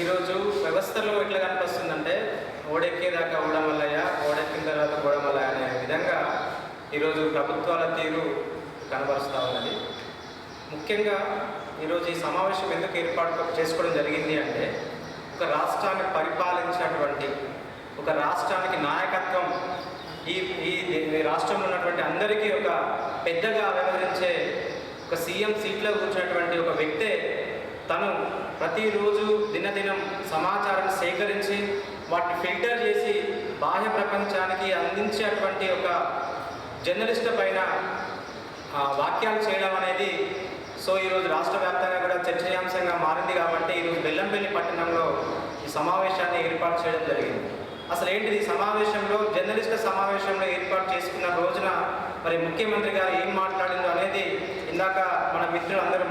ఈరోజు వ్యవస్థలో ఎట్లా కనిపిస్తుందంటే ఓడెక్కేదాకా ఊడమల్లయ్య ఓడెక్కిన తర్వాత గోడమల్లయ్య అనే విధంగా ఈరోజు ప్రభుత్వాల తీరు కనబరుస్తూ ఉన్నది. ముఖ్యంగా ఈరోజు ఈ సమావేశం ఎందుకు ఏర్పాటు చేసుకోవడం జరిగింది అంటే ఒక రాష్ట్రాన్ని పరిపాలించినటువంటి ఒక రాష్ట్రానికి నాయకత్వం ఈ ఈ ఈ రాష్ట్రంలో ఉన్నటువంటి అందరికీ ఒక పెద్దగా వ్యవహరించే ఒక సీఎం సీట్లో కూర్చున్నటువంటి ఒక వ్యక్తే తను ప్రతిరోజు దినదినం సమాచారం సేకరించి వాటిని ఫిల్టర్ చేసి బాహ్య ప్రపంచానికి అందించేటువంటి ఒక జర్నలిస్ట్ పైన వాక్యాలు చేయడం అనేది సో ఈరోజు రాష్ట్ర వ్యాప్తంగా కూడా చర్చనీయాంశంగా మారింది కాబట్టి ఈరోజు బెల్లంపల్లి పట్టణంలో ఈ సమావేశాన్ని ఏర్పాటు చేయడం జరిగింది. అసలు ఏంటిది సమావేశంలో జర్నలిస్టుల సమావేశంలో ఏర్పాటు చేసుకున్న రోజున మరి ముఖ్యమంత్రి గారు ఏం మాట్లాడిందో అనేది ఇందాక మన మిత్రులు అందరూ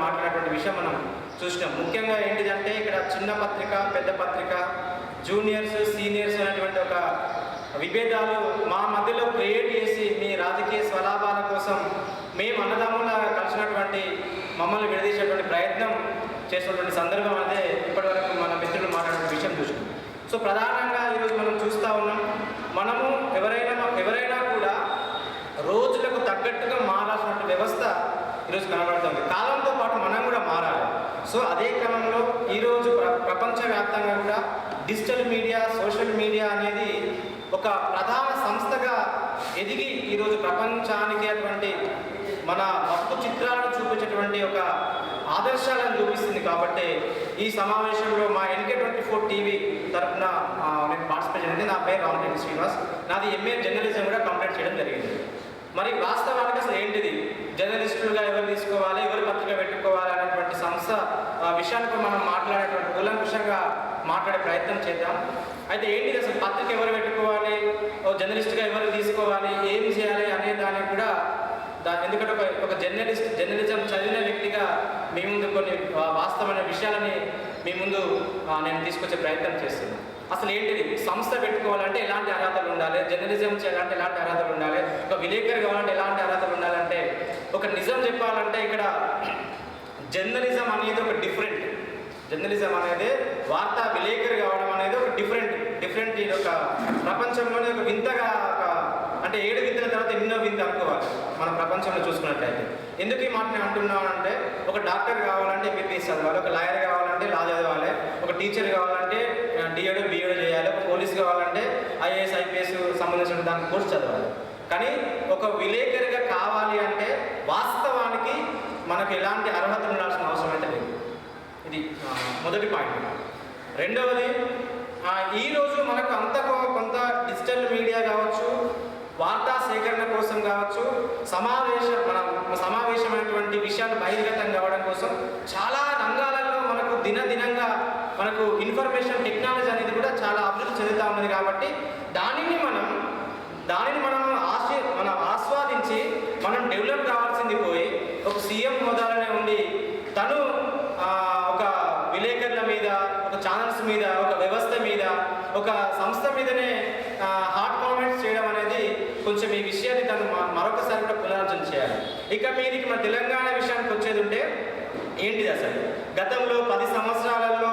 విషయం మనం చూసినాం. ముఖ్యంగా ఏంటిదంటే ఇక్కడ చిన్న పత్రిక పెద్ద పత్రిక జూనియర్స్ సీనియర్స్ అనేటువంటి ఒక విభేదాలు మా మధ్యలో క్రియేట్ చేసి మీ రాజకీయ స్వలాభాల కోసం మేము అన్నదమ్ముల కలిసినటువంటి మమ్మల్ని విడదీసేటువంటి ప్రయత్నం చేసినటువంటి సందర్భం అదే ఇప్పటివరకు మన మిత్రులు మాట్లాడిన విషయం చూసుకున్నాం సో ప్రధానంగా ఈరోజు మనం చూస్తూ ఉన్నాం మనము ఎవరైనా ఎవరైనా కూడా రోజులకు తగ్గట్టుగా మారాల్సిన వ్యవస్థ ఈరోజు కనబడుతుంది. కాలం పాటు మనం కూడా మారాలి సో అదే క్రమంలో ఈరోజు ప్ర ప్రపంచవ్యాప్తంగా కూడా డిజిటల్ మీడియా సోషల్ మీడియా అనేది ఒక ప్రధాన సంస్థగా ఎదిగి ఈరోజు ప్రపంచానికి అటువంటి మన మొత్తం చిత్రాలను చూపించేటువంటి ఒక ఆదర్శాలను చూపిస్తుంది. కాబట్టి ఈ సమావేశంలో మా ఎన్కే ట్వంటీ ఫోర్ టీవీ తరఫున నేను పార్టిసిపేట్ చేయండి నా పేరు రామరెడ్డి శ్రీనివాస్. నాది ఎంఏ జర్నలిజం కూడా కంప్లీట్ చేయడం జరిగింది. మరి వాస్తవానికి అసలు ఏంటిది? జర్నలిస్టులుగా ఎవరు తీసుకోవాలి? ఎవరు పత్రిక పెట్టుకోవాలి? అనేటువంటి సంస్థ విషయానికి మనం మాట్లాడేటువంటి కూలంకుషంగా మాట్లాడే ప్రయత్నం చేద్దాం. అయితే ఏంటిది అసలు పత్రిక ఎవరు పెట్టుకోవాలి? జర్నలిస్ట్గా ఎవరు తీసుకోవాలి? ఏం చేయాలి అనే దానికి కూడా దాని ఎందుకంటే ఒక ఒక జర్నలిస్ట్ జర్నలిజం చదివిన వ్యక్తిగా మీ ముందు కొన్ని వాస్తవమైన విషయాలని మీ ముందు నేను తీసుకొచ్చే ప్రయత్నం చేస్తున్నాను. అసలు ఏంటిది? సంస్థ పెట్టుకోవాలంటే ఎలాంటి అర్హతలు ఉండాలి? జర్నలిజం చేయాలంటే ఎలాంటి అర్హతలు ఉండాలి? ఒక విలేకరు కావాలంటే ఎలాంటి అర్హతలు ఉండాలంటే ఒక నిజం చెప్పాలంటే ఇక్కడ జర్నలిజం అనేది ఒక డిఫరెంట్. జర్నలిజం అనేది వార్తా విలేకరి కావడం అనేది ఒక డిఫరెంట్ డిఫరెంట్ ఇది ఒక ప్రపంచంలోనే ఒక వింతగా ఒక అంటే ఏడు వింతల తర్వాత ఎన్నో వింత అనుకోవాలి మన ప్రపంచంలో చూసుకున్నట్లయితే ఎందుకు ఈ మాట నేను అంటున్నాను అంటే ఒక డాక్టర్ కావాలంటే ఎంబీబీఎస్ చదవాలి ఒక లాయర్ కావాలంటే లా చదవాలి ఒక టీచర్ కావాలంటే డిఎడ్ బిఎడ్ చేయాలి ఒక పోలీస్ కావాలంటే ఐఏఎస్ ఐపీఎస్ సంబంధించిన దాని కోర్సు చదవాలి. కానీ ఒక విలేకరిగా కావాలి అంటే వాస్తవానికి మనకు ఎలాంటి అర్హతలు ఉండాల్సిన అవసరం అయితే లేదు. ఇది మొదటి పాయింట్. రెండవది ఈరోజు మనకు అంత కొ- కొంత డిజిటల్ మీడియా కావచ్చు వార్తా సేకరణ కోసం కావచ్చు సమావేశ మన సమావేశమైనటువంటి విషయాలు బహిర్గతం కావడం కోసం చాలా రంగాలలో మనకు దినదినంగా మనకు ఇన్ఫర్మేషన్ టెక్నాలజీ అనేది కూడా చాలా అభివృద్ధి చెందుతా ఉన్నది కాబట్టి దానిని మనం దానిని మనం ఆశ మనం ఆస్వాదించి మనం డెవలప్ కావాల్సింది పోయి ఒక సీఎం హోదాలోనే ఉండి తను ఆ, ఒక విలేకరుల మీద ఒక ఛానల్స్ మీద ఒక వ్యవస్థ మీద ఒక సంస్థ మీదనే హాట్ కామెంట్స్ చేయడం అనేది కొంచెం ఈ విషయాన్ని తను మ- మరొకసారి కూడా పునరార్జన చేయాలి ఇక మీదికి మన తెలంగాణ విషయానికి వచ్చేది ఉంటే చేశారు గతంలో పది సంవత్సరాలలో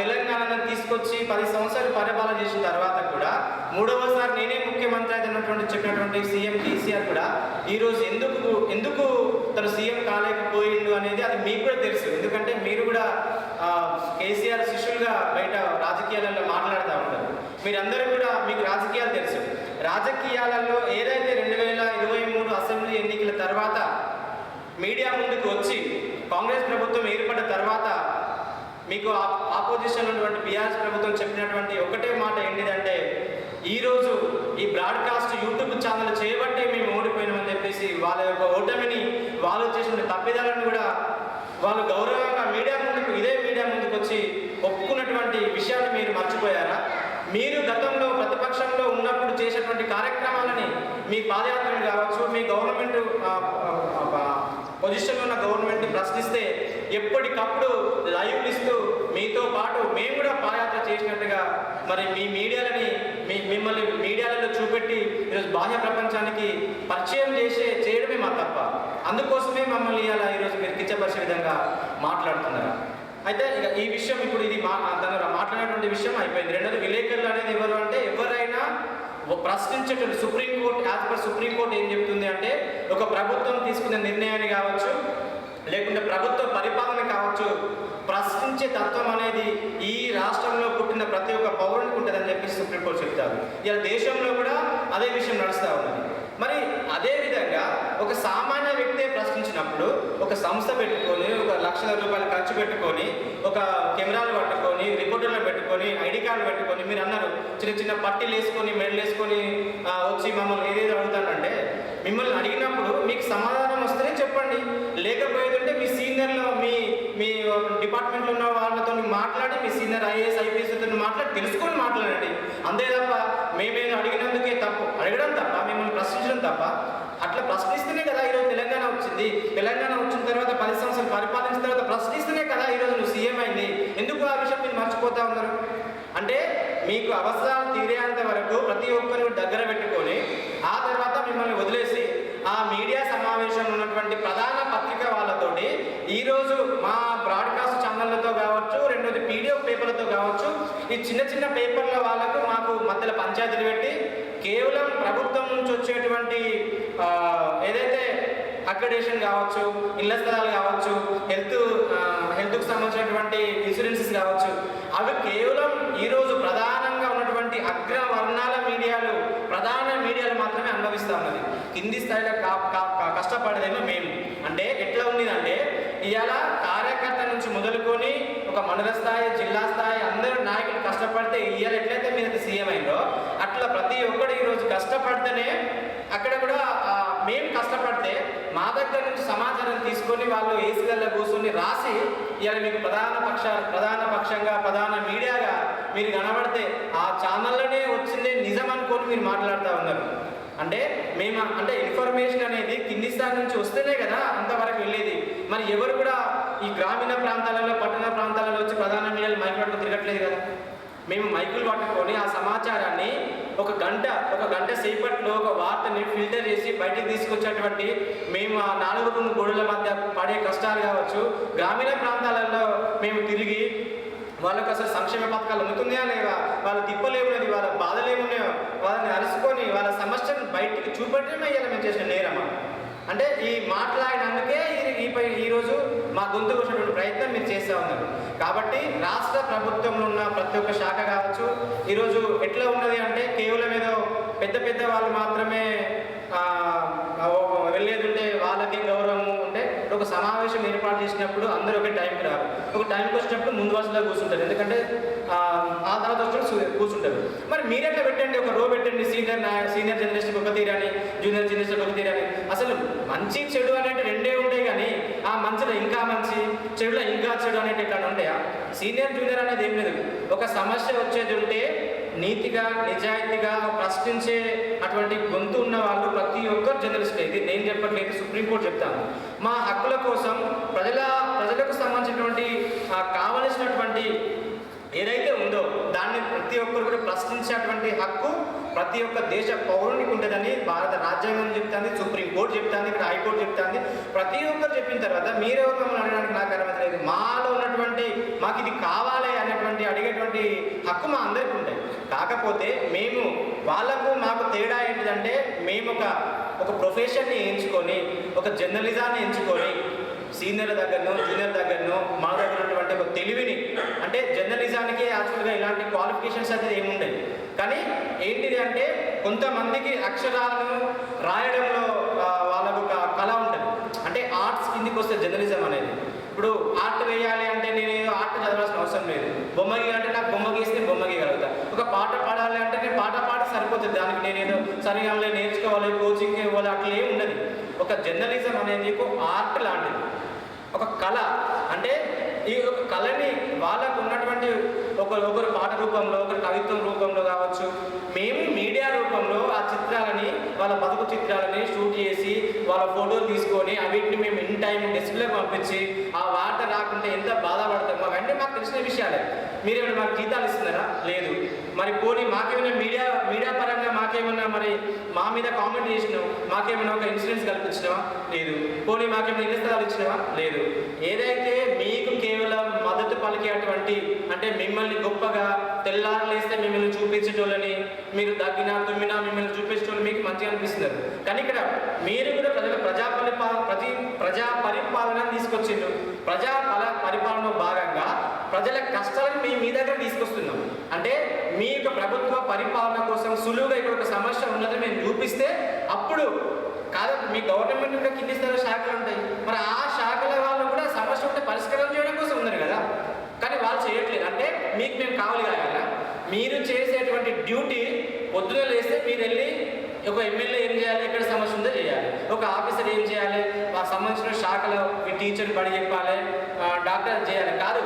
తెలంగాణను తీసుకొచ్చి పది సంవత్సరాలు పరిపాలన చేసిన తర్వాత కూడా మూడవసారి నేనే ముఖ్యమంత్రి అయినటువంటి చెప్పినటువంటి సీఎం కేసీఆర్ కూడా ఈరోజు ఎందుకు ఎందుకు తను సీఎం కాలేకపోయిండు అనేది అది మీకు కూడా తెలుసు. ఎందుకంటే మీరు కూడా కేసీఆర్ శిష్యులుగా బయట రాజకీయాలలో మాట్లాడుతూ ఉంటారు. మీరందరూ కూడా మీకు రాజకీయాలు తెలుసు. రాజకీయాలలో ఏదైతే రెండు వేల ఇరవై మూడు అసెంబ్లీ ఎన్నికల తర్వాత మీడియా ముందుకు వచ్చి కాంగ్రెస్ ప్రభుత్వం ఏర్పడ్డ తర్వాత మీకు ఆ- ఆపోజిషన్ ఉన్నటువంటి బీఆర్ఎస్ ప్రభుత్వం చెప్పినటువంటి ఒకటే మాట ఏంటిదంటే ఈరోజు ఈ బ్రాడ్కాస్ట్ యూట్యూబ్ ఛానల్ చేయబట్టే మేము ఓడిపోయినామని చెప్పేసి వాళ్ళ యొక్క ఓటమిని వాళ్ళు చేసిన తప్పిదాలను కూడా వాళ్ళు గౌరవంగా మీడియా ముందుకు ఇదే మీడియా ముందుకు వచ్చి ఒప్పుకున్నటువంటి విషయాన్ని మీరు మర్చిపోయారా? మీరు గతంలో ప్రతిపక్షంలో ఉన్నప్పుడు చేసేటువంటి కార్యక్రమాలని మీ పాదయాత్రలు కావచ్చు మీ గవర్నమెంట్ పొజిషన్లో ఉన్న గవర్నమెంట్ ప్రశ్నిస్తే ఎప్పటికప్పుడు లైవ్ ఇస్తూ మీతో పాటు మేము కూడా పాదయాత్ర చేసినట్టుగా మరి మీ మీడియాలని మీ మిమ్మల్ని మీడియాలలో చూపెట్టి ఈరోజు బాహ్య ప్రపంచానికి పరిచయం చేసే చేయడమే మా తప్ప. అందుకోసమే మమ్మల్ని అలా ఈరోజు మీరు కిచ్చపరిచే విధంగా మాట్లాడుతున్నారు. అయితే ఇక ఈ విషయం ఇప్పుడు ఇది మా అన్నటువంటి విషయం అయిపోయింది. రెండోది విలేకరులు అనేది ఎవరు అంటే ఎవరైనా ఓ ప్రశ్నించేటువంటి supreme court as per supreme court ఏం చెప్తుంది అంటే ఒక ప్రభుత్వం తీసుకున్న నిర్ణయాన్ని కావచ్చు లేకుంటే ప్రభుత్వ పరిపాలన కావచ్చు. ప్రశ్నించే తత్వం అనేది ఈ రాష్ట్రంలో పుట్టిన ప్రతి ఒక్క పౌరునికి ఉంటుందని చెప్పి సుప్రీంకోర్టు చెప్తారు. ఇలా దేశంలో కూడా అదే విషయం నడుస్తూ ఉన్నది. మరి అదే విధంగా ఒక సామాన్య వ్యక్తే ప్రశ్నించినప్పుడు ఒక సంస్థ పెట్టుకొని ఒక లక్షల రూపాయలు ఖర్చు పెట్టుకొని ఒక కెమెరాలు పట్టుకొని రిపోర్టర్లు పెట్టుకొని ఐడి కార్డు పెట్టుకొని మీరు అన్నారు చిన్న చిన్న పట్టీలు వేసుకొని మెడలు వేసుకొని వచ్చి మమ్మల్ని ఏదేదో అడుగుతానంటే మిమ్మల్ని అడిగినప్పుడు మీకు సమాధానం చెప్పండి. లేకపోయేదంటే మీ సీనియర్లో మీ మీ డిపార్ట్మెంట్లో ఉన్న వాళ్ళతో మాట్లాడి మీ సీనియర్ ఐఏఎస్ ఐపీఎస్తో మాట్లాడి తెలుసుకొని మాట్లాడండి. అంతే తప్ప మేమేదో అడిగినందుకే తప్పు. అడగడం తప్ప మిమ్మల్ని ప్రశ్నించడం తప్ప అట్లా ప్రశ్నిస్తేనే కదా ఈరోజు తెలంగాణ వచ్చింది. తెలంగాణ వచ్చిన తర్వాత పది సంవత్సరాలు పరిపాలించిన తర్వాత ప్రశ్నిస్తేనే కదా ఈరోజు నువ్వు సీఎం అయింది. ఎందుకు ఆ విషయం మీరు మర్చిపోతా ఉన్నారు? అంటే మీకు అవసరాలు తీరేంత వరకు ప్రతి ఒక్కరు దగ్గర పెట్టుకొని ఆ తర్వాత మిమ్మల్ని వదిలేసి ఆ మీడియా సమావేశంలో ఉన్నటువంటి ప్రధాన పత్రిక వాళ్ళతోటి ఈరోజు మా బ్రాడ్కాస్ట్ ఛానళ్ళతో కావచ్చు రెండోది పీడిఎఫ్ పేపర్లతో కావచ్చు ఈ చిన్న చిన్న పేపర్ల వాళ్ళకు మాకు మధ్యలో పంచాయతీలు పెట్టి కేవలం ప్రభుత్వం నుంచి వచ్చేటువంటి ఏదైతే అక్రిడేషన్ కావచ్చు ఇళ్ళ స్థలాలు కావచ్చు హెల్త్ హెల్త్కు సంబంధించినటువంటి ఇన్సూరెన్సెస్ కావచ్చు అవి కేవలం ఈరోజు ప్రధానంగా ఉన్నటువంటి అగ్ర వర్ణాల మీడియాలు ప్రధాన మీడియాలు మాత్రమే ఉన్నది. కింది స్థాయిలో కా- కష్టపడేదేమో మేము. అంటే ఎట్లా ఉన్నదంటే ఇవాళ కార్యకర్త నుంచి మొదలుకొని ఒక మండల స్థాయి జిల్లా స్థాయి అందరూ నాయకులు కష్టపడితే ఇవాళ ఎట్లయితే మీరు సీఎం అయిందో అట్లా ప్రతి ఒక్కడు ఈరోజు కష్టపడితేనే అక్కడ కూడా మేము కష్టపడితే మా దగ్గర నుంచి సమాచారం తీసుకొని వాళ్ళు ఏసీలలో కూర్చొని రాసి ఇవాళ మీకు ప్రధాన పక్ష ప్రధాన పక్షంగా ప్రధాన మీడియాగా మీరు కనబడితే ఆ ఛానల్లోనే వచ్చిందే నిజం అనుకొని మీరు మాట్లాడుతూ ఉన్నారు. అంటే మేము అంటే ఇన్ఫర్మేషన్ అనేది కింది స్థాయి నుంచి వస్తేనే కదా అంతవరకు వెళ్ళేది. మరి ఎవరు కూడా ఈ గ్రామీణ ప్రాంతాలలో పట్టణ ప్రాంతాలలో వచ్చి ప్రధాన మీడియాలు మైకులు తిరగట్లేదు కదా. మేము మైకులు పట్టుకొని ఆ సమాచారాన్ని ఒక గంట ఒక గంట సేపట్లో ఒక వార్తని ఫిల్టర్ చేసి బయటికి తీసుకొచ్చేటువంటి మేము ఆ నాలుగు రెండు గోడల మధ్య పడే కష్టాలు కావచ్చు గ్రామీణ ప్రాంతాలలో మేము తిరిగి వాళ్ళకి అసలు సంక్షేమ పథకాలు అందుతున్నాయా లేవా? వాళ్ళ తిప్పలేమున్నది వాళ్ళ బాధలేమున్నాయో వాళ్ళని అరుచుకొని వాళ్ళ సమస్యను బయటికి చూపెట్టడమే ఇవాళ మేము చేసిన నేరమా? అంటే ఈ మాట్లాడినందుకే ఈ- ఈ పై- ఈరోజు మా గొంతు వచ్చినటువంటి ప్రయత్నం మీరు చేస్తూ ఉన్నారు. కాబట్టి రాష్ట్ర ప్రభుత్వంలో ఉన్న ప్రతి ఒక్క శాఖ కావచ్చు ఈరోజు ఎట్లా ఉన్నది అంటే కేవలం ఏదో పెద్ద పెద్ద వాళ్ళు మాత్రమే ఒక సమావేశం ఏర్పాటు చేసినప్పుడు అందరూ ఒక టైంకి రారు. ఒక టైంకి వచ్చినప్పుడు ముందు వరుసలో కూర్చుంటారు. ఎందుకంటే ఆ తర్వాత వచ్చినప్పుడు కూర్చుంటారు. మరి మీరెట్లా పెట్టండి? ఒక రో పెట్టండి. సీనియర్ నా- సీనియర్ జనరేషన్ ఒక తీరని జూనియర్ జనరేషన్ ఒక తీరని అసలు మంచి చెడు అనేది రెండే ఉంటాయి కానీ ఆ మంచిలో ఇంకా మంచి చెడులో ఇంకా చెడు అనేటి ఎట్లా ఉంటాయా? సీనియర్ జూనియర్ అనేది ఏం లేదు. ఒక సమస్య వచ్చేది ఉంటే నీతిగా నిజాయితీగా ప్రశ్నించే అటువంటి గొంతు ఉన్న వాళ్ళు ప్రతి ఒక్కరు జర్నలిస్ట్ ఇది నేను చెప్పట్లేదు సుప్రీంకోర్టు చెప్తాను. మా హక్కుల కోసం ప్రజల ప్రజలకు సంబంధించినటువంటి కావలసినటువంటి ఏదైతే ఉందో దాన్ని ప్రతి ఒక్కరు కూడా ప్రశ్నించేటువంటి హక్కు ప్రతి ఒక్క దేశ పౌరునికి ఉంటుందని భారత రాజ్యాంగం చెప్తుంది సుప్రీంకోర్టు చెప్తుంది ఇక్కడ హైకోర్టు చెప్తుంది. ప్రతి ఒక్కరు చెప్పిన తర్వాత మీరెవరు మమ్మల్ని అడగడానికి నాకు అర్హత లేదు. మాలో ఉన్నటువంటి మాకు ఇది కావాలి అనేటువంటి అడిగేటువంటి హక్కు మా అందరికీ కాకపోతే మేము వాళ్ళకు మాకు తేడా ఏంటిదంటే మేము ఒక ఒక ప్రొఫెషన్ని ఎంచుకొని ఒక జర్నలిజాన్ని ఎంచుకొని సీనియర్ దగ్గరనో జూనియర్ దగ్గరనో మా దగ్గర ఉన్నటువంటి ఒక తెలివిని అంటే జర్నలిజానికి యాక్చువల్గా ఇలాంటి క్వాలిఫికేషన్స్ అనేది ఏముండవు. కానీ ఏంటిది అంటే కొంతమందికి అక్షరాలను రాయడంలో వాళ్ళకు ఒక కళ ఉంటుంది. అంటే ఆర్ట్స్ కిందికి వస్తే జర్నలిజం అనేది. ఇప్పుడు ఆర్ట్ వేయాలి అంటే నేను ఆర్ట్ చదవాల్సిన అవసరం లేదు. బొమ్మ గీయాలంటే నాకు బొమ్మ గీస్తే బొమ్మ గీయగలుగుతా ఒక పాట పాడాలి అంటే నేను పాట పాడి దానికి నేను ఏదో సరిగా నేర్చుకోవాలి కోచింగ్ ఇవ్వాలి అట్లా ఏమి ఉండదు. ఒక జర్నలిజం అనేది ఒక ఆర్ట్ లాంటిది. ఒక కళ. అంటే ఈ ఒక కళని వాళ్ళకు ఉన్నటువంటి ఒక ఒకరు పాట రూపంలో ఒకరు కవిత్వం రూపంలో కావచ్చు మేము మీడియా రూపంలో ఆ చిత్రాలని వాళ్ళ బతుకు చిత్రాలని షూట్ చేసి వాళ్ళ ఫోటోలు తీసుకొని అవిటిని మేము ఇన్ టైం డిస్ప్లే పంపించి ఆ వార్త రాకుంటే ఎంత బాధపడతామో అవన్నీ మాకు తెలిసిన విషయాలే. మీరేమైనా మాకు జీతాలు ఇస్తున్నారా? లేదు. మరి పోనీ మాకేమైనా మీడియా మీడియా పరంగా మాకేమైనా మరి మా మీద కామెంట్ చేసినావు? మాకేమైనా ఒక ఇన్సూరెన్స్ కల్పించినావా? లేదు. పోనీ మాకేమైనా ఇళ్ళ స్థలాలు ఇచ్చినావా? లేదు. ఏదైతే మీకు కేవలం మద్దతు పలికేటువంటి అంటే మిమ్మల్ని గొప్పగా తెల్లారలేస్తే మిమ్మల్ని చూపించేటోళ్ళని మీరు దగ్గినా తుమ్మినా మిమ్మల్ని చూపించేటోళ్ళు మీకు మంచిగా అనిపిస్తున్నారు. కానీ ఇక్కడ మీరు కూడా ప్రజల ప్రజా పరిపాలన ప్రతి ప్రజా పరిపాలన తీసుకొచ్చిండ్రు. ప్రజా పల భాగంగా ప్రజల కష్టాలను మీ మీ దగ్గర తీసుకొస్తున్నాం అంటే మీ యొక్క ప్రభుత్వ పరిపాలన కోసం సులువుగా ఇక్కడ ఒక సమస్య ఉన్నది మేము చూపిస్తే అప్పుడు కాదు మీ గవర్నమెంట్ కూడా కింది స్థాయి శాఖలు ఉంటాయి. మరి ఆ శాఖల వాళ్ళు కూడా సమస్య ఉంటే పరిష్కారం చేయడం కోసం ఉన్నారు కదా. కానీ వాళ్ళు చేయట్లేదు. అంటే మీకు మేము కావాలి కావాలా మీరు చేసేటువంటి డ్యూటీ పొద్దున లేస్తే మీరు వెళ్ళి ఒక ఎమ్మెల్యే ఏం చేయాలి? ఎక్కడ సమస్య ఉందో చేయాలి. ఒక ఆఫీసర్ ఏం చేయాలి? ఆ సంబంధించిన శాఖలో మీ టీచర్ పడి చెప్పాలి. డాక్టర్ చేయాలి. కాదు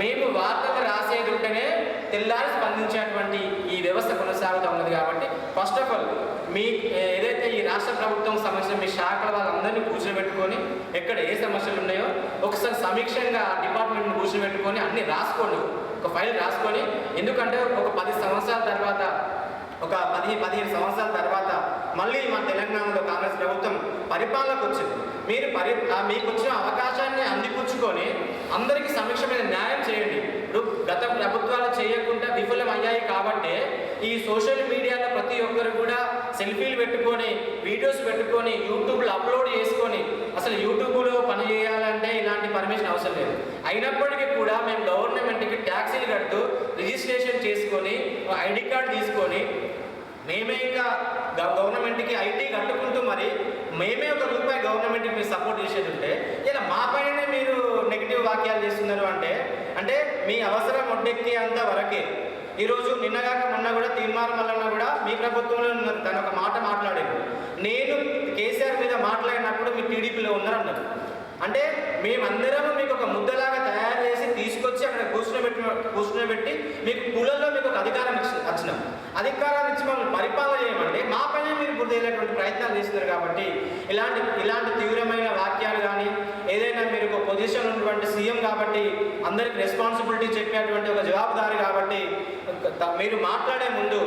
మేము వార్తలు రాసేది ఉంటేనే తెల్లారి స్పందించేటువంటి ఈ వ్యవస్థ కొనసాగుతూ ఉన్నది కాబట్టి ఫస్ట్ ఆఫ్ ఆల్ మీ ఏదైతే ఈ రాష్ట్ర ప్రభుత్వం సమస్య మీ శాఖల వాళ్ళందరినీ కూర్చోబెట్టుకొని ఎక్కడ ఏ సమస్యలు ఉన్నాయో ఒకసారి సమీక్షంగా డిపార్ట్మెంట్ని కూర్చోబెట్టుకొని అన్ని రాసుకోండి. ఒక ఫైల్ రాసుకొని ఎందుకంటే ఒక పది సంవత్సరాల తర్వాత ఒక పది పదిహేను సంవత్సరాల తర్వాత మళ్ళీ మా తెలంగాణలో కాంగ్రెస్ ప్రభుత్వం పరిపాలనకు వచ్చింది. మీరు పరి మీకు వచ్చిన అవకాశాన్ని అందిపుచ్చుకొని అందరికీ సమీక్ష మీద న్యాయం చేయండి. ఇప్పుడు గత ప్రభుత్వాలు చేయకుండా విఫలం అయ్యాయి కాబట్టి ఈ సోషల్ మీడియాలో ప్రతి ఒక్కరు కూడా సెల్ఫీలు పెట్టుకొని వీడియోస్ పెట్టుకొని యూట్యూబ్లో అప్లోడ్ చేసుకొని అసలు యూట్యూబ్లో పని చేయాలంటే ఇలాంటి పర్మిషన్ అవసరం లేదు. అయినప్పటికీ కూడా మేము గవర్నమెంట్కి ట్యాక్సీలు కడుతూ రిజిస్ట్రేషన్ చేసుకొని ఐడి కార్డు తీసుకొని మేమే ఇంకా గవర్నమెంట్కి ఐటీ కట్టుకుంటూ మరి మేమే ఒక రూపాయి గవర్నమెంట్కి మీరు సపోర్ట్ చేసేది ఉంటే ఇలా మా పైననే మీరు నెగిటివ్ వాక్యాలు చేస్తున్నారు అంటే అంటే మీ అవసరం ఒడ్డెక్కి అంత వరకే. ఈరోజు నిన్నగాక మొన్న కూడా తీర్మానం వలన కూడా మీ ప్రభుత్వంలో తన ఒక మాట మాట్లాడారు నేను కేసీఆర్ మీద మాట్లాడినప్పుడు మీ టీడీపీలో ఉన్నారన్నారు. అంటే మేమందరం మీకు ఒక ముద్దలాగా తీసుకొచ్చి అక్కడ కూర్చునబెట్టి కూర్చునబెట్టి మీకు కులంలో మీకు ఒక అధికారం ఇచ్చి వచ్చినాం. అధికారాన్ని ఇచ్చి మమ్మల్ని పరిపాలన చేయమంటే మా పైన మీరు బుద్ధేటువంటి ప్రయత్నాలు చేస్తున్నారు కాబట్టి ఇలాంటి ఇలాంటి తీవ్రమైన వాక్యాలు కానీ ఏదైనా మీరు ఒక పొజిషన్ ఉన్నటువంటి సీఎం కాబట్టి అందరికి రెస్పాన్సిబిలిటీ చెప్పేటువంటి ఒక జవాబుదారి కాబట్టి మీరు మాట్లాడే ముందు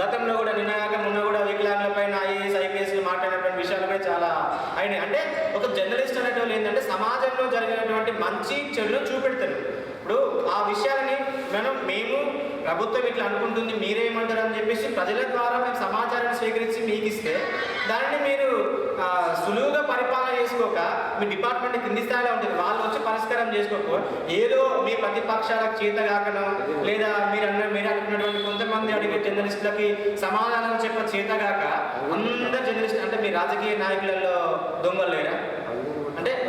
గతంలో కూడా నిన్నగాక మొన్న కూడా వికలాంగుల పైన ఐఏఎస్ ఐపీఎస్లు మాట్లాడినటువంటి విషయాలు కూడా చాలా అయినాయి. అంటే ఒక జర్నలిస్ట్ అనేటువంటి ఏంటంటే సమాజంలో జరిగినటువంటి మంచి చెడును చూపెడతారు. ఇప్పుడు ఆ విషయాలని మనం మేము ప్రభుత్వం ఇట్లా అనుకుంటుంది మీరేమంటారు అని చెప్పేసి ప్రజల ద్వారా మేము సమాచారాన్ని స్వీకరించి మీకు ఇస్తే దానిని మీరు సులువుగా పరిపాలన చేసుకోక మీ డిపార్ట్మెంట్ కింది స్థాయిలో ఉంటుంది వాళ్ళు వచ్చి పరిష్కారం చేసుకోక ఏదో మీ ప్రతిపక్షాలకు చేత కాకనో లేదా మీరు అన్న మీరు అనుకున్నటువంటి కొంతమంది అడిగే జర్నలిస్టులకి సమాధానం చెప్ప చేతగాక అందరు జర్నలిస్ట్ అంటే మీ రాజకీయ నాయకులలో దొంగలు లేరా?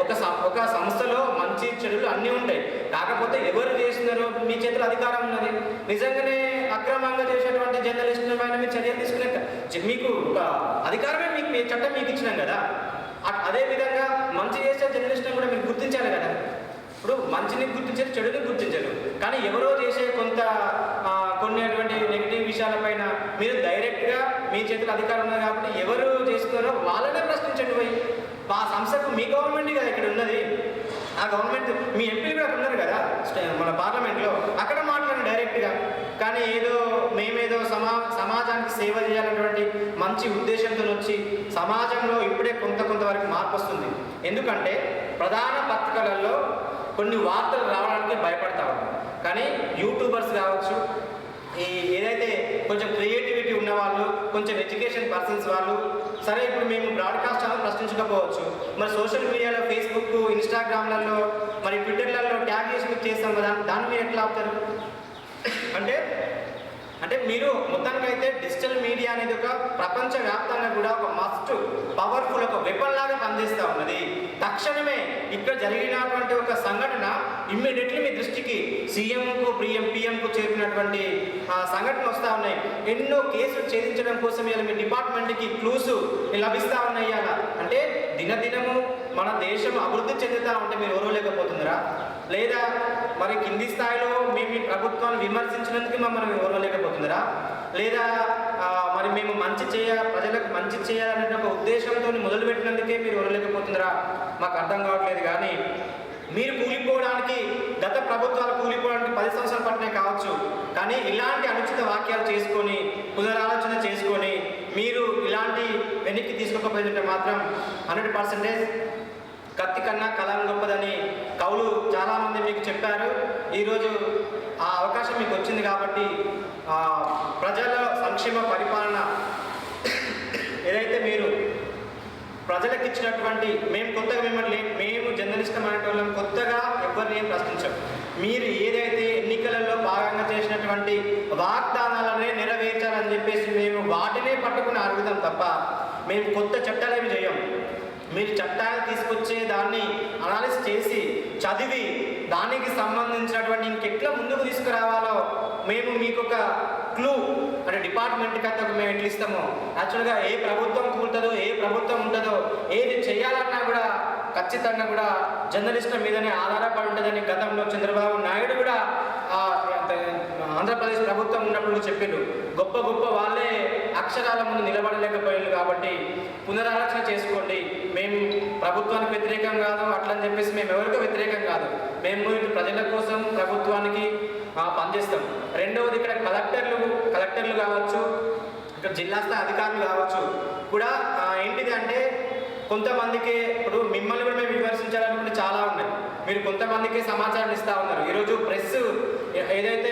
ఒక ఒక సంస్థలో మంచి చెడులు అన్నీ ఉంటాయి. కాకపోతే ఎవరు చేసినారో మీ చేతిలో అధికారం ఉన్నది. నిజంగానే అక్రమంగా చేసేటువంటి జర్నలిస్టుల పైన మీరు చర్యలు తీసుకునే మీకు అధికారమే మీకు మీ చట్టం మీకు ఇచ్చినాం కదా. అదే విధంగా మంచి చేసే జర్నలిస్టులను కూడా మీరు గుర్తించాలి కదా. ఇప్పుడు మంచిని గుర్తించారు చెడుని గుర్తించారు. కానీ ఎవరో చేసే కొంత కొన్ని అటువంటి నెగిటివ్ విషయాలపైన మీరు డైరెక్ట్గా మీ చేతిలో అధికారం ఉన్నది కాబట్టి ఎవరు చేస్తున్నారో వాళ్ళనే ప్రశ్నించండి పోయి. ఆ సంస్థకు మీ గవర్నమెంట్ కదా ఇక్కడ ఉన్నది? ఆ గవర్నమెంట్ మీ ఎంపీలు కూడా అక్కడ ఉన్నారు కదా? మన పార్లమెంట్లో. అక్కడ మాట్లాడండి డైరెక్ట్గా. కానీ ఏదో మేమేదో సమా సమాజానికి సేవ చేయాలన్నటువంటి మంచి ఉద్దేశంతో వచ్చి సమాజంలో ఇప్పుడే కొంత కొంతవరకు మార్పు వస్తుంది. ఎందుకంటే ప్రధాన పత్రికలలో కొన్ని వార్తలు రావడానికి భయపడతా కానీ యూట్యూబర్స్ కావచ్చు ఈ ఏదైతే కొంచెం క్రియేటివ్ ఉన్న వాళ్ళు కొంచెం ఎడ్యుకేషన్ పర్సన్స్ వాళ్ళు. సరే ఇప్పుడు మేము బ్రాడ్కాస్ట్ ఛానల్ ప్రశ్నించకపోవచ్చు. మరి సోషల్ మీడియాలో ఫేస్బుక్ ఇన్స్టాగ్రామ్లలో మరి ట్విట్టర్లలో ట్యాగ్ చేసి మీకు చేస్తాం కదా దాన్ని మీరు ఎట్లా ఆపుతారు? అంటే అంటే మీరు మొత్తానికైతే డిజిటల్ మీడియా అనేది ఒక ప్రపంచ వ్యాప్తంగా కూడా ఒక మస్ట్ పవర్ఫుల్ ఒక వెపన్ లాగా పనిచేస్తూ ఉన్నది. తక్షణమే ఇక్కడ జరిగినటువంటి ఒక ఇమ్మీడియట్లీ మీ దృష్టికి సీఎంకు ప్రియం పిఎంకు చేరినటువంటి ఆ, సంఘటనలు వస్తూ ఉన్నాయి. ఎన్నో కేసులు ఛేదించడం కోసం ఇలా మీ డిపార్ట్మెంట్కి క్లూస్ లభిస్తూ ఉన్నాయి అలా అంటే దినదినము మన దేశం అభివృద్ధి చెందుతా ఉంటే మీరు ఓర్వలేకపోతున్నారా? లేదా మరి కింది స్థాయిలో మేము ఈ ప్రభుత్వాన్ని విమర్శించినందుకు మమ్మల్ని ఓర్వలేకపోతున్నారా? లేదా మరి మేము మంచి చేయ ప్రజలకు మంచి చేయాలనే ఒక ఉద్దేశంతో మొదలుపెట్టినందుకే మీరు ఓర్వలేకపోతున్నారా? మాకు అర్థం కావట్లేదు కానీ మీరు కూలిపోవడానికి గత ప్రభుత్వాలు కూలిపోవడానికి పది సంవత్సరాలు పట్టినా కావచ్చు. కానీ ఇలాంటి అనుచిత వాక్యాలు చేసుకొని పునరాలోచన చేసుకొని మీరు ఇలాంటి వెనక్కి తీసుకోకపోతుంటే మాత్రం హండ్రెడ్ పర్సెంటేజ్ కత్తి కన్నా కలం గొప్పదని కవులు చాలామంది మీకు చెప్పారు. ఈరోజు ఆ అవకాశం మీకు వచ్చింది కాబట్టి ప్రజల సంక్షేమ పరిపాలన ఏదైతే మీరు ప్రజలకు ఇచ్చినటువంటి మేము కొత్తగా మిమ్మల్ని మేము జర్నలిస్ట్ అనేటోళ్ళం కొత్తగా ఎవరిని ప్రశ్నించాం. మీరు ఏదైతే ఎన్నికలలో భాగంగా చేసినటువంటి వాగ్దానాలనే నెరవేర్చాలని చెప్పేసి మేము వాటినే పట్టుకుని అడుగుతాం తప్ప మేము కొత్త చట్టాలేమి చేయం మీరు చట్టాలు తీసుకొచ్చే దాన్ని అనాలిసిస్ చేసి చదివి దానికి సంబంధించినటువంటి ఇంకెట్లా ముందుకు తీసుకురావాలో మేము మీకు ఒక క్లూ అంటే డిపార్ట్మెంట్కి అంతా మేము ఎట్లా ఇస్తామో. యాక్చువల్గా ఏ ప్రభుత్వం కూలుతుందో ఏ ప్రభుత్వం ఉంటుందో ఏది చేయాలన్నా కూడా ఖచ్చితంగా కూడా జర్నలిస్టుల మీదనే ఆధారపడి ఉంటుందని గతంలో చంద్రబాబు నాయుడు కూడా ఆంధ్రప్రదేశ్ ప్రభుత్వం ఉన్నప్పుడు చెప్పిండు. గొప్ప గొప్ప వాళ్ళే అక్షరాల ముందు నిలబడలేకపోయారు కాబట్టి పునరాలోచన చేసుకోండి. మేము ప్రభుత్వానికి వ్యతిరేకం కాదు అట్లని చెప్పేసి మేము ఎవరికి వ్యతిరేకం కాదు. మేము ఇటు ప్రజల కోసం ప్రభుత్వానికి పనిచేస్తాం రెండవది ఇక్కడ కలెక్టర్లు కలెక్టర్లు కావచ్చు ఇక్కడ జిల్లా స్థాయి అధికారులు కావచ్చు కూడా ఏంటిది అంటే కొంతమందికి ఇప్పుడు మిమ్మల్ని కూడా మేము విమర్శించాలనుకుంటే చాలా ఉన్నాయి. మీరు కొంతమందికి సమాచారం ఇస్తా ఉన్నారు. ఈరోజు ప్రెస్ ఏదైతే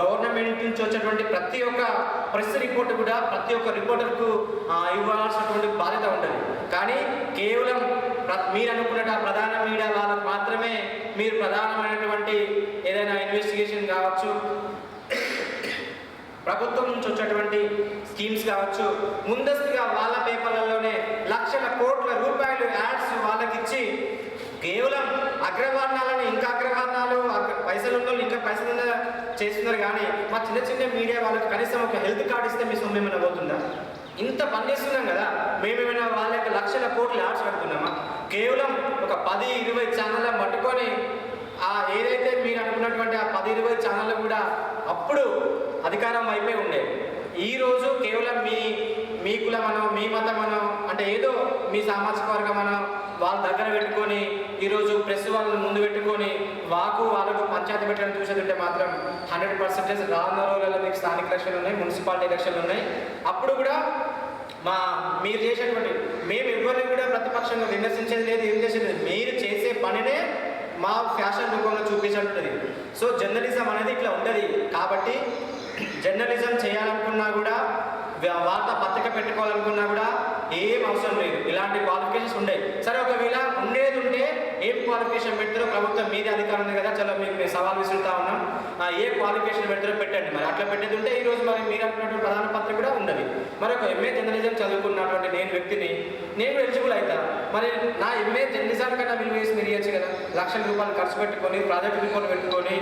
గవర్నమెంట్ నుంచి వచ్చేటువంటి ప్రతి ఒక్క ప్రెస్ రిపోర్ట్ కూడా ప్రతి ఒక్క రిపోర్టర్కు ఇవ్వాల్సినటువంటి బాధ్యత ఉంటుంది. కానీ కేవలం మీరు అనుకున్న ప్రధాన మీడియా వాళ్ళకు మాత్రమే మీరు ప్రధానమైనటువంటి ఏదైనా ఇన్వెస్టిగేషన్ కావచ్చు ప్రభుత్వం నుంచి వచ్చేటువంటి స్కీమ్స్ కావచ్చు ముందస్తుగా వాళ్ళ పేపర్లలోనే లక్షల కోట్ల రూపాయలు యాడ్స్ వాళ్ళకి ఇచ్చి కేవలం అగ్రవర్ణాలను ఇంకా అగ్రవర్ణాలు పైసలు ఉన్న వాళ్ళు ఇంకా పైసలు చేస్తున్నారు కానీ మా చిన్న చిన్న మీడియా వాళ్ళకి కనీసం ఒక హెల్త్ కార్డు ఇస్తే మీ సొమ్ము ఏమైనా పోతుందా? ఇంత పండిస్తున్నాం కదా మేమేమైనా వాళ్ళ యొక్క లక్షల కోట్లు యాడ్స్ పెడుతున్నామా కేవలం ఒక పది ఇరవై ఛానళ్ళ పట్టుకొని ఆ ఏదైతే మీరు అనుకున్నటువంటి ఆ పది ఇరవై ఛానళ్ళు కూడా అప్పుడు అధికారం అయిపోయి ఉండే. ఈరోజు కేవలం మీ మీ కులమనో మీ మతమనో అంటే ఏదో మీ సామాజిక వర్గమనో వాళ్ళ దగ్గర పెట్టుకొని ఈరోజు ప్రెస్ వాళ్ళని ముందు పెట్టుకొని వాకు వాళ్ళకు పంచాయతీ పెట్టడం చూసేదంటే మాత్రం హండ్రెడ్ పర్సెంటేజ్ రానున్న రోజులలో మీకు స్థానిక ఎలక్షన్లు ఉన్నాయి మున్సిపాలిటీ ఎలక్షన్లు ఉన్నాయి. అప్పుడు కూడా మా మీరు చేసేటువంటి మేము ఎవరిని కూడా ప్రతిపక్షంగా విమర్శించేది లేదు ఏం చేసేది లేదు. మీరు చేసే పనినే మా ఫ్యాషన్ రూపంలో చూపించాలంటుంది సో జర్నలిజం అనేది ఇట్లా ఉంటుంది కాబట్టి జర్నలిజం చేయాలనుకున్నా కూడా వార్త పత్రిక పెట్టుకోవాలనుకున్నా కూడా ఏం అవసరం లేదు. ఇలాంటి క్వాలిఫికేషన్స్ ఉండేవి సరే ఒకవేళ ఉండేది ఉంటే ఏం క్వాలిఫికేషన్ పెడతారో ప్రభుత్వం మీదే అధికారం ఉంది కదా. చలో మీకు మేము సవాల్ విసురుతా ఉన్నాం. ఏ క్వాలిఫికేషన్ పెడతారో పెట్టండి. మరి అట్లా పెట్టేది ఉంటే ఈ రోజు మరి మీరు అనుకున్నటువంటి ప్రధాన పత్రిక కూడా ఉన్నది. మరి ఒక ఎంఏ జర్నలిజం చదువుకున్నటువంటి నేను వ్యక్తిని నేను ఎలిజిబుల్ అవుతా మరి నా ఎంఏ జర్నలిజం కన్నా విలువ వేసి మీరు ఇవ్వచ్చు కదా. లక్షల రూపాయలు ఖర్చు పెట్టుకొని ప్రాజెక్ట్ రిపోర్ట్ పెట్టుకొని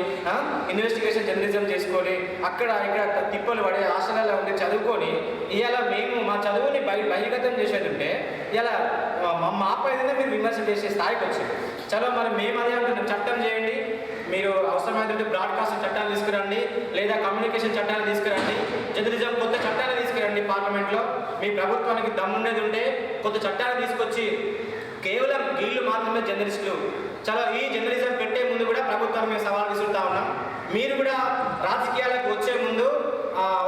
ఇన్వెస్టిగేషన్ జర్నలిజం చేసుకొని అక్కడ ఇక్కడ తిప్పలు పడే హాస్టల్లో ఉండి చదువుకొని ఇవాళ మేము మా చదువుని బయ బహిర్గతం చేసేది ఇలా మా మా పైన మీరు విమర్శ చేసే స్థాయికి వచ్చింది. చలో మరి మేము అదే అంటున్నాం చట్టం చేయండి మీరు అవసరమైనటువంటి బ్రాడ్కాస్ట్ చట్టాలు తీసుకురండి లేదా కమ్యూనికేషన్ చట్టాలు తీసుకురండి జర్నలిజం కొత్త చట్టాలు తీసుకురండి పార్లమెంట్లో మీ ప్రభుత్వానికి దమ్మున్నది ఉంటే కొత్త చట్టాలు తీసుకొచ్చి కేవలం వీళ్ళు మాత్రమే జర్నలిస్టులు చాలా ఈ జర్నలిజం పెట్టే ముందు కూడా ప్రభుత్వాన్ని మేము సవాల్ విసురుతా ఉన్నాం. మీరు కూడా రాజకీయాలకు వచ్చే ముందు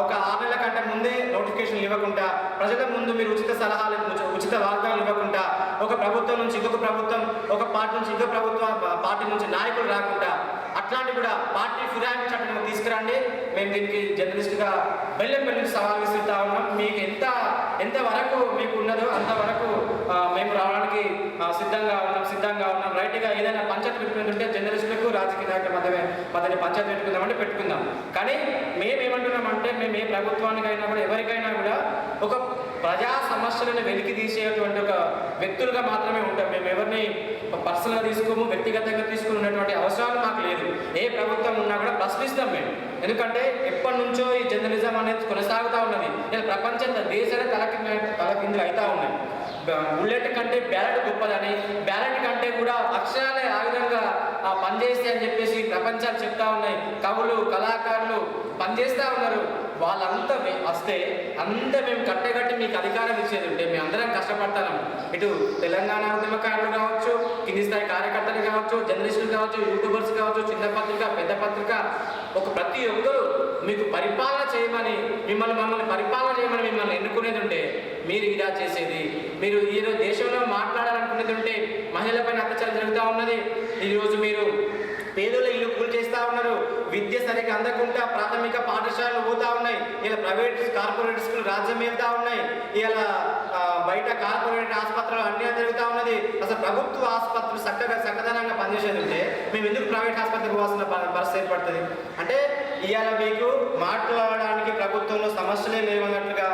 ఒక ఆరు కంటే ముందే నోటిఫికేషన్ ఇవ్వకుండా ప్రజల ముందు మీరు ఉచిత సలహాలు ఉచిత వాగ్దానాలు ఇవ్వకుండా ఒక ప్రభుత్వం నుంచి ఇంకొక ప్రభుత్వం ఒక పార్టీ నుంచి ఇంకొక ప్రభుత్వ పార్టీ నుంచి నాయకులు రాకుండా అట్లాంటి కూడా పార్టీ ఫిరాయింపు చట్టం తీసుకురండి. మేము దీనికి జర్నలిస్ట్గా బెల్లెం బెల్లం సవాల్ విసురుతా ఉన్నాం. మీకు ఎంత ఎంత వరకు మీకు ఉన్నదో అంతవరకు వరకు మేము రావడానికి సిద్ధంగా ఉన్నాం సిద్ధంగా ఉన్నాం. రైట్గా ఏదైనా పంచాయతీ పెట్టుకుంటుంటే జర్నలిస్టులకు రాజకీయ నాయకుల మధ్య మధ్యన పంచాయతీ పెట్టుకుందామంటే పెట్టుకుందాం. కానీ మేమేమంటున్నామంటే మేము ఏ ప్రభుత్వానికైనా కూడా ఎవరికైనా కూడా ఒక ప్రజా సమస్యలను వెలికి తీసేటువంటి ఒక వ్యక్తులుగా మాత్రమే ఉంటాం. మేము ఎవరిని పర్సనల్గా తీసుకోము వ్యక్తిగతంగా తీసుకున్నటువంటి అవసరాలు మాకు లేదు. ఏ ప్రభుత్వం ఉన్నా కూడా ప్రశ్నిస్తాం మేము. ఎందుకంటే ఎప్పటి నుంచో ఈ జర్నలిజం అనేది కొనసాగుతూ ఉన్నది. నేను ప్రపంచం దేశాలే తలకి తలకిందులు అవుతా ఉన్నాయి. బుల్లెట్ కంటే బ్యాలెట్ గొప్పదని బ్యాలెట్ కంటే కూడా అక్షరాలే ఆ విధంగా ఆ, పనిచేస్తే అని చెప్పేసి ప్రపంచాలు చెప్తా ఉన్నాయి. కవులు కళాకారులు పనిచేస్తూ ఉన్నారు. వాళ్ళంతా వస్తే అంతా మేము కట్టగట్టి మీకు అధికారం ఇచ్చేది ఉంటే మేము అందరం కష్టపడతాం. ఇటు తెలంగాణ ఉద్యమకారులు కావచ్చు కింది స్థాయి కార్యకర్తలు కావచ్చు జర్నలిస్టులు కావచ్చు యూట్యూబర్స్ కావచ్చు చిన్న పత్రిక పెద్ద పత్రిక ఒక ప్రతి ఒక్కరూ మీకు పరిపాలన చేయమని మిమ్మల్ని మమ్మల్ని పరిపాలన చేయమని మిమ్మల్ని ఎన్నుకునేది ఉంటే మీరు ఇలా చేసేది. మీరు ఈరోజు దేశంలో మాట్లాడాలనుకునేది ఉంటే మహిళలపైన అత్యాచారం జరుగుతూ ఉన్నది. ఈరోజు మీరు పేదల ఇల్లు కూల్ చేస్తూ ఉన్నారు. విద్య సరిగ్గా అందకుండా ప్రాథమిక పాఠశాలలు పోతా ఉన్నాయి. ఇలా ప్రైవేట్ కార్పొరేట్ స్కూల్ రాజ్యం వెళ్తా ఉన్నాయి. ఇలా బయట కార్పొరేట్ ఆసుపత్రులు అన్నీ జరుగుతూ ఉన్నది. అసలు ప్రభుత్వ ఆసుపత్రులు చక్కగా చక్కదనంగా పనిచేసేదింటే మేము ఎందుకు ప్రైవేట్ ఆసుపత్రికి పోవాల్సిన పరిస్థితి ఏర్పడుతుంది? అంటే ఇవాళ మీకు మాట్లాడడానికి ప్రభుత్వంలో సమస్యలే లేవన్నట్టుగా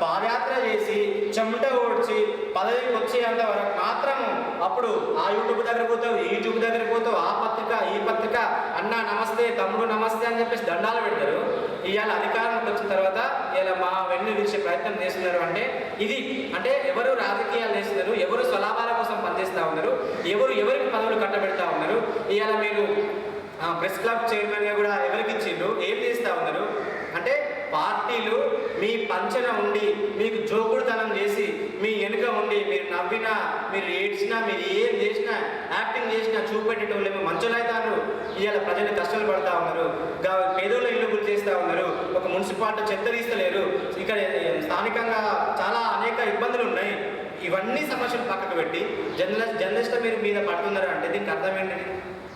పాదయాత్ర చేసి చెమట ఓడ్చి పదవికి వచ్చేంత వరకు మాత్రము అప్పుడు ఆ యూట్యూబ్ దగ్గర పోతావు ఈ యూట్యూబ్ దగ్గర పోతావు ఆ పత్రిక ఈ పత్రిక అన్న నమస్తే తమ్ముడు నమస్తే అని చెప్పేసి దండాలు పెడతారు. ఇవాళ అధికారంలోకి వచ్చిన తర్వాత ఇలా మా వెన్ను విరిచే ప్రయత్నం చేస్తున్నారు అంటే ఇది అంటే ఎవరు రాజకీయాలు చేస్తున్నారు ఎవరు స్వలాభాల కోసం పనిచేస్తూ ఉన్నారు ఎవరు ఎవరికి పదవులు కట్టబెడతా ఉన్నారు ఇవాళ మీరు ప్రెస్ క్లబ్ చైర్మన్గా కూడా ఎవరికి ఇచ్చిండ్రు ఏం చేస్తూ ఉన్నారు పార్టీలు మీ పంచన ఉండి మీకు జోకుడుతనం చేసి మీ వెనుక ఉండి మీరు నవ్వినా మీరు ఏడ్చినా మీరు ఏం చేసినా యాక్టింగ్ చేసినా చూపెట్టేటోళ్ళేమో మంచులైతారు ఇవాళ ప్రజలు కష్టాలు పడతా ఉన్నారు. పేదోళ్ళ ఇల్లు గురి చేస్తూ ఉన్నారు. ఒక మున్సిపాలిటీ చెత్త తీస్తలేరు. ఇక్కడ స్థానికంగా చాలా అనేక ఇబ్బందులు ఉన్నాయి. ఇవన్నీ సమస్యలు పక్కకు పెట్టి జర్నలిస్ట్ జర్నలిస్ట్ మీరు మీద పడుతున్నారు అంటే దీనికి అర్థం ఏంటిది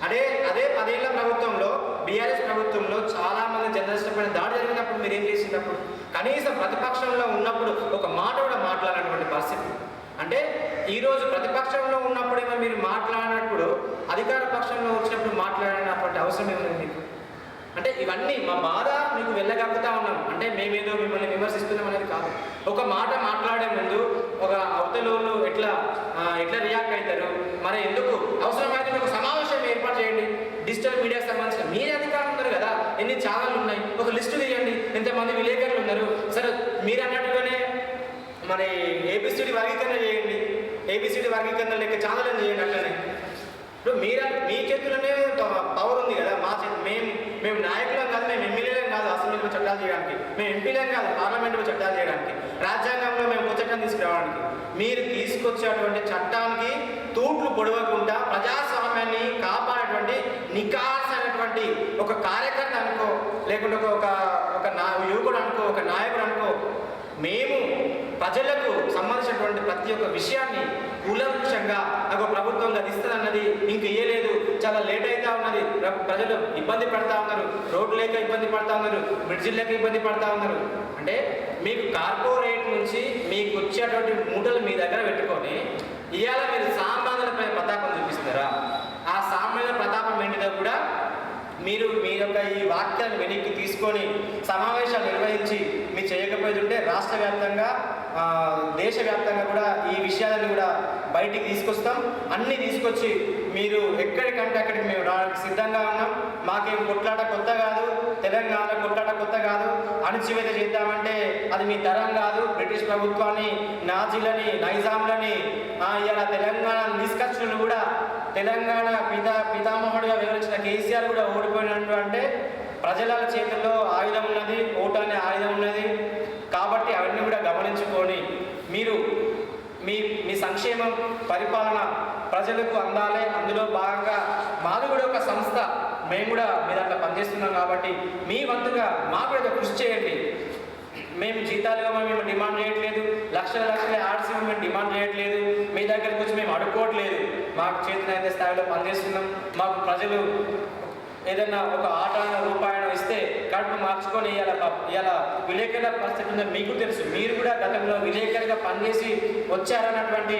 అదే అదే పదేళ్ళ ప్రభుత్వంలో బీఆర్ఎస్ ప్రభుత్వంలో చాలా మంది జర్నలిస్టుల పైన దాడి జరిగినప్పుడు మీరు ఏం చేసినప్పుడు? కనీసం ప్రతిపక్షంలో ఉన్నప్పుడు ఒక మాట కూడా మాట్లాడినటువంటి పరిస్థితి. అంటే ఈరోజు ప్రతిపక్షంలో ఉన్నప్పుడేమో మీరు మాట్లాడినప్పుడు అధికార పక్షంలో వచ్చినప్పుడు మాట్లాడినటువంటి అవసరం ఏమైంది మీకు. అంటే ఇవన్నీ మా బాధ మీకు వెళ్ళగలుగుతా ఉన్నాం. అంటే మేమేదో మిమ్మల్ని విమర్శిస్తున్నాం అనేది కాదు. ఒక మాట మాట్లాడే ముందు ఒక అవతలోళ్ళు ఎట్లా ఎట్లా రియాక్ట్ అవుతారు? మరి ఎందుకు? అవసరమైతే మీకు సమావేశం డిజిటల్ మీడియాకి సంబంధించిన మీ అధికారులు ఉన్నారు కదా ఎన్ని ఛానళ్ళు ఉన్నాయి? ఒక లిస్టు తీయండి. ఎంతమంది విలేకరులు ఉన్నారు? సరే మీరు అన్నట్టుగానే మరి ఏబిసిడి వర్గీకరణ చేయండి. ఏబిసిడి వర్గీకరణ లెక్క ఛానల్ చేయండి అట్లనే. ఇప్పుడు మీరు మీ చేతుల్లోనే పవర్ ఉంది కదా. మా చేతి మేము మేము నాయకులం కాదు మేము ఎమ్మెల్యేలం కాదు అసెంబ్లీలో చట్టాలు చేయడానికి. మేము ఎంపీలం కాదు పార్లమెంట్లో చట్టాలు చేయడానికి. రాజ్యాంగంలో చట్టం తీసుకురావడానికి మీరు తీసుకొచ్చేటువంటి చట్టానికి తూట్లు పొడవకుండా ప్రజాస్వామ్యాన్ని కాపాడేటువంటి నికాసైనటువంటి ఒక కార్యకర్త అనుకో లేకుంటే ఒక ఒక ఒక నా యువకుడు అనుకో ఒక నాయకుడు అనుకో మేము ప్రజలకు సంబంధించినటువంటి ప్రతి ఒక్క విషయాన్ని కూలంకషంగా నాకు ప్రభుత్వం గదిస్తుంది అన్నది ఇంక ఇయ్యలేదు. చాలా లేట్ అవుతా ఉన్నది. ప్రజలు ఇబ్బంది పడతా ఉన్నారు. రోడ్లు లేక ఇబ్బంది పడతా ఉన్నారు. బ్రిడ్జిలు లేక ఇబ్బంది పడతా ఉన్నారు. అంటే మీకు కార్పొరేట్ నుంచి మీకు వచ్చేటువంటి మూటలు మీ దగ్గర పెట్టుకొని ఇవాళ మీరు సామాన్యులపై ప్రతాపం చూపిస్తున్నారా? ఆ సామాన్యుల ప్రతాపం ఏంటిదో కూడా మీరు మీ యొక్క ఈ వాక్యాన్ని వెనక్కి తీసుకొని సమావేశాలు నిర్వహించి మీరు చేయకపోతుంటే ఉంటే రాష్ట్ర వ్యాప్తంగా దేశవ్యాప్తంగా కూడా ఈ విషయాలను కూడా బయటికి తీసుకొస్తాం. అన్నీ తీసుకొచ్చి మీరు ఎక్కడికంటే అక్కడికి మేము రావడానికి సిద్ధంగా ఉన్నాం. మాకేం కొట్లాట కొత్త కాదు తెలంగాణ కొట్లాట కొత్త కాదు. అణచివేత చేద్దామంటే అది మీ తరం కాదు. బ్రిటిష్ ప్రభుత్వాన్ని నాజీలని నైజాంలని ఆ, ఇలా తెలంగాణ తీసుకొచ్చిన కూడా తెలంగాణ పితా పితామహుడిగా వివరించిన కేసీఆర్ కూడా ఓడిపోయినట్టు అంటే ప్రజల చేతుల్లో ఆయుధం ఉన్నది ఓటు అనే ఆయుధం ఉన్నది. కాబట్టి అవన్నీ కూడా గమనించుకొని మీరు మీ మీ సంక్షేమం పరిపాలన ప్రజలకు అందాలి. అందులో భాగంగా మాది కూడా ఒక సంస్థ. మేము కూడా మీ దాంట్లో పనిచేస్తున్నాం కాబట్టి మీ వంతుగా మాకు కూడా కృషి చేయండి. మేము జీతాలుగా మేము డిమాండ్ చేయట్లేదు. లక్షల లక్షల యాడ్స్ మేము డిమాండ్ చేయట్లేదు. మీ దగ్గరికి వచ్చి మేము అడుక్కోవట్లేదు. మాకు చేతనైతే స్థాయిలో పనిచేస్తున్నాం. మాకు ప్రజలు ఏదైనా ఒక ఆట రూపాయన ఇస్తే కడుపు మార్చుకొని ఇలా ఇవాళ విలేకరుల పరిస్థితి ఉందని మీకు తెలుసు. మీరు కూడా గతంలో విలేకరుగా పనిచేసి వచ్చారన్నటువంటి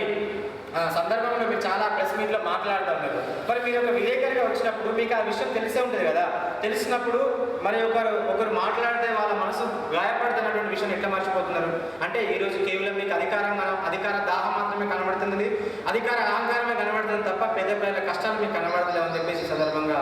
ఆ, సందర్భంలో మీరు చాలా ప్రెస్ మీట్లో మాట్లాడటం లేదు మరి మీరు ఒక విలేకరిగా వచ్చినప్పుడు మీకు ఆ విషయం తెలిసే ఉంటుంది కదా? తెలిసినప్పుడు మరి ఒకరు ఒకరు మాట్లాడితే వాళ్ళ మనసు గాయపడుతున్నటువంటి విషయం ఎట్లా మర్చిపోతున్నారు? అంటే ఈరోజు కేవలం మీకు అధికారం అధికార దాహం మాత్రమే కనబడుతుంది అధికార అహంకారమే కనబడుతుంది తప్ప పేద ప్రజల కష్టాలు మీకు కనబడలేదు అని చెప్పేసి సందర్భంగా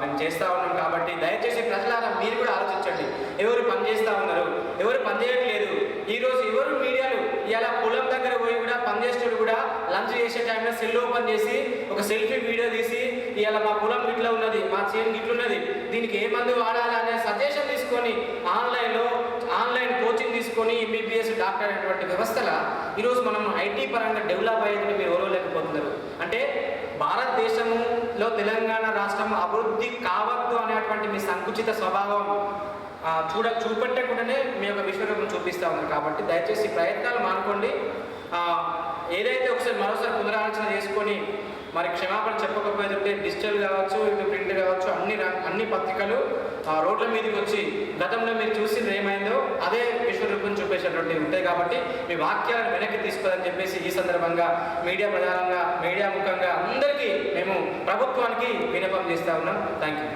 మేము చేస్తూ ఉన్నాం కాబట్టి దయచేసి ప్రజలారా మీరు కూడా ఆలోచించండి. ఎవరు పని చేస్తూ ఉన్నారు? ఎవరు పని చేయట్లేదు? ఈరోజు ఎవరు మీడియాలు? ఇలా పొలం దగ్గర పోయి కూడా పని చేసేటప్పుడు కూడా లంచ్ చేసే టైంలో సెల్ ఓపెన్ చేసి ఒక సెల్ఫీ వీడియో తీసి ఇలా మా పొలం గిట్ల ఉన్నది మా చేను గిట్ల ఉన్నది దీనికి ఏ మందు వాడాలి అనే సజెషన్ తీసుకొని ఆన్లైన్లో ఆన్లైన్ కోచింగ్ తీసుకొని ఎంబీబీఎస్ డాక్టర్ అనేటువంటి వ్యవస్థల ఈరోజు మనం ఐటీ పరంగా డెవలప్ అయ్యేది మీరు ఓరవలేకపోతున్నారు. అంటే భారతదేశంలో తెలంగాణ రాష్ట్రం అభివృద్ధి కావద్దు అనేటువంటి మీ సంకుచిత స్వభావం చూడ చూపెట్టకుండానే మీ యొక్క విశ్వరూపం చూపిస్తూ ఉన్నారు కాబట్టి దయచేసి ప్రయత్నాలు మానుకోండి. ఏదైతే ఒకసారి మరోసారి పునరాలోచన చేసుకొని మరి క్షమాపణ చెప్పకపోతే డిజిటల్ కావచ్చు ఇటు ప్రింట్ కావచ్చు అన్ని అన్ని పత్రికలు ఆ, రోడ్ల మీదకి వచ్చి గతంలో మీరు చూసింది ఏమైందో అదే విశ్వరూపం చూపేసినటువంటి ఉంటాయి కాబట్టి మీ వాక్యాలను వెనక్కి తీసుకోదని చెప్పేసి ఈ సందర్భంగా మీడియా ప్రధానంగా మీడియా ముఖంగా అందరికీ మేము ప్రభుత్వానికి విన్నపం చేస్తా ఉన్నాం. Thank you